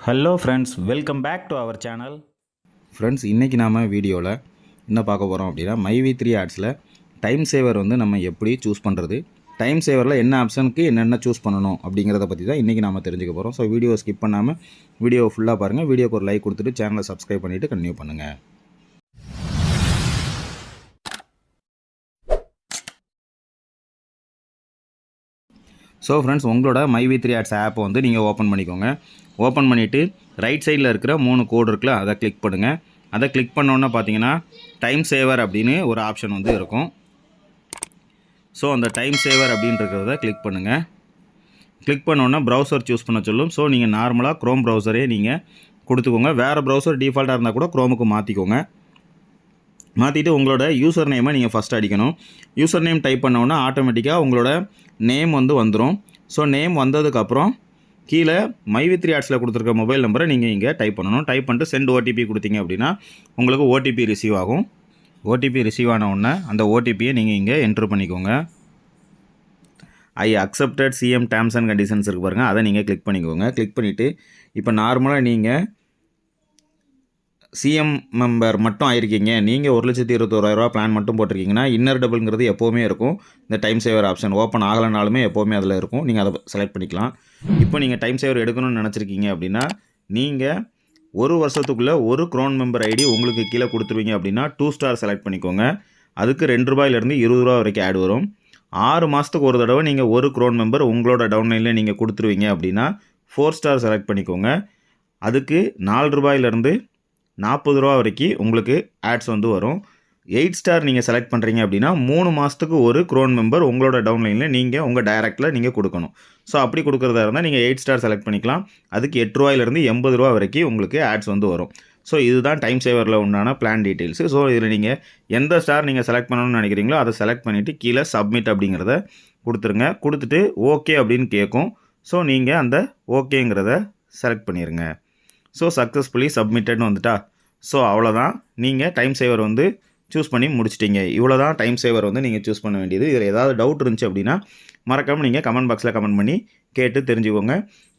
Hello friends welcome back to our channel friends இன்றைக்கி நாம் வீடியோவில் என்ன பார்க்க போகிறோம் அப்படின்னா மைவி த்ரீ ஆட்ஸில் டைம் சேவர் வந்து நம்ம எப்படி சூஸ் பண்ணுறது டைம் சேவரில் என்ன ஆப்ஷனுக்கு என்னென்ன சூஸ் பண்ணணும் அப்படிங்கிறத பற்றி தான் இன்றைக்கி நாம் தெரிஞ்சுக்க போகிறோம் ஸோ வீடியோ ஸ்கிப் பண்ணாமல் வீடியோ ஃபுல்லாக பாருங்கள் வீடியோக்கு ஒரு லைக் கொடுத்துட்டு சேனலை சப்ஸ்கிரைப் பண்ணிவிட்டு கண்டினியூ பண்ணுங்கள் ஸோ ஃப்ரெண்ட்ஸ் உங்களோட மை வி த்ரீ ஆட்ஸ் ஆப்பை வந்து நீங்கள் ஓப்பன் பண்ணிக்கோங்க. ஓப்பன் பண்ணிவிட்டு ரைட் சைடில் இருக்கிற மூணு கோடு இருக்குல்ல அதை கிளிக் பண்ணுங்கள் அதை கிளிக் பண்ணோன்னே பார்த்தீங்கன்னா டைம் சேவர் அப்படின்னு ஒரு ஆப்ஷன் வந்து இருக்கும். ஸோ அந்த டைம் சேவர் அப்படின்றத கிளிக் பண்ணுங்கள் கிளிக் பண்ணோன்னா ப்ரௌசர் சூஸ் பண்ண சொல்லும். ஸோ நீங்கள் நார்மலாக க்ரோம் ப்ரௌசரே நீங்கள் கொடுத்துக்கோங்க. வேறு ப்ரௌசர் டிஃபால்ட்டாக இருந்தால் கூட க்ரோமுக்கு மாற்றிக்கோங்க மாற்றிட்டு உங்களோட யூசர் நேமை நீங்கள் ஃபஸ்ட் அடிக்கணும். யூசர் நேம் டைப் பண்ணோன்னா ஆட்டோமேட்டிக்காக உங்களோட நேம் வந்து வந்துடும் ஸோ நேம் வந்ததுக்கப்புறம் கீழே மைவித்ரி ஆட்ஸில் கொடுத்துருக்க மொபைல் நம்பரை நீங்கள் இங்கே டைப் பண்ணணும். டைப் பண்ணிட்டு சென்ட் ஓடிபி கொடுத்தீங்க அப்படின்னா உங்களுக்கு ஓடிபி ரிசீவ் ஆகும். ஓடிபி ரிசீவ் ஆன உடனே அந்த ஓடிபியை நீங்கள் இங்கே என்ட்ரு பண்ணிக்கோங்க. I accepted CM terms and conditions இருக்கு பாருங்கள் அதை நீங்கள் கிளிக் பண்ணிக்கோங்க. கிளிக் பண்ணிவிட்டு இப்போ நார்மலாக நீங்கள் சிஎம் மெம்பர் மட்டும் ஆயிருக்கீங்க. நீங்கள் ஒரு லட்சத்தி இருபத்தோராயிரரூவா பிளான் மட்டும் போட்டிருக்கீங்கன்னா இன்னர் டபுள்ங்கிறது எப்போவுமே இருக்கும். இந்த டைம் சேவர் ஆப்ஷன் ஓப்பன் ஆகலைனாலுமே எப்போவுமே அதில் இருக்கும். நீங்கள் அதை செலக்ட் பண்ணிக்கலாம். இப்போ நீங்கள் டைம் சேவர் எடுக்கணும்னு நினச்சிருக்கீங்க அப்படின்னா நீங்கள் ஒரு வருஷத்துக்குள்ளே ஒரு க்ரோன் மெம்பர் ஐடி உங்களுக்கு கீழே கொடுத்துருவீங்க அப்படின்னா டூ ஸ்டார் செலக்ட் பண்ணிக்கோங்க. அதுக்கு ரெண்டு ரூபாயிலேருந்து இருபது ரூபா வரைக்கும் ஆட் வரும். ஆறு மாதத்துக்கு ஒரு தடவை நீங்கள் ஒரு க்ரோன் மெம்பர் உங்களோட டவுன்லைனில் நீங்கள் கொடுத்துருவீங்க அப்படின்னா ஃபோர் ஸ்டார் செலக்ட் பண்ணிக்கோங்க. அதுக்கு நாலு ரூபாயிலேருந்து நாற்பது ரூபா வரைக்கும் உங்களுக்கு ஆட்ஸ் வந்து வரும். எயிட் ஸ்டார் நீங்கள் செலக்ட் பண்ணுறீங்க அப்படின்னா மூணு மாதத்துக்கு ஒரு க்ரோன் மெம்பர் உங்களோட டவுன்லைனில் நீங்கள் உங்கள் டைரக்டில் நீங்கள் கொடுக்கணும். ஸோ அப்படி கொடுக்குறதா இருந்தால் நீங்கள் எயிட் ஸ்டார் செலக்ட் பண்ணிக்கலாம். அதுக்கு எட்டு ரூபாயிலேருந்து எண்பது ரூபா வரைக்கும் உங்களுக்கு ஆட்ஸ் வந்து வரும். ஸோ இதுதான் டைம் சேவரில் உண்டான பிளான் டீட்டெயில்ஸு ஸோ இதில் நீங்கள் எந்த ஸ்டார் நீங்கள் செலக்ட் பண்ணணும்னு நினைக்கிறீங்களோ அதை செலக்ட் பண்ணிவிட்டு கீழே சப்மிட் அப்படிங்கிறத கொடுத்துருங்க. கொடுத்துட்டு ஓகே அப்படின்னு கேட்கும் ஸோ நீங்கள் அந்த ஓகேங்கிறத செலக்ட் பண்ணிடுங்க ஸோ சக்ஸஸ்ஃபுல்லி சப்மிட்டட்னு வந்துட்டா? ஸோ அவ்வளோதான் நீங்கள் டைம் சேவர் வந்து சூஸ் பண்ணி முடிச்சிட்டீங்க. இவ்வளோ தான் டைம் சேவர் வந்து நீங்கள் சூஸ் பண்ண வேண்டியது. இதில் ஏதாவது டவுட் இருந்துச்சு அப்படின்னா மறக்காமல் நீங்கள் கமெண்ட் பாக்ஸில் கமெண்ட் பண்ணி கேட்டு தெரிஞ்சுக்கோங்க.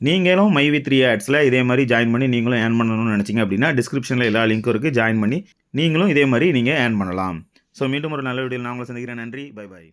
நீங்களும் மைவி த்ரீ ஆட்ஸில் இதே மாதிரி ஜாயின் பண்ணி நீங்களும் ஏர்ன் பண்ணணும்னு நினச்சிங்க அப்படின்னா டிஸ்கிரிப்ஷனில் எல்லா லிங்க்கும் இருக்குது ஜாயின் பண்ணி நீங்களும் இதே மாதிரி நீங்கள் ஏர்ன் பண்ணலாம். ஸோ மீண்டும் ஒரு நல்ல வீடியோ நான் உங்களை சந்திக்கிறேன். நன்றி. Bye bye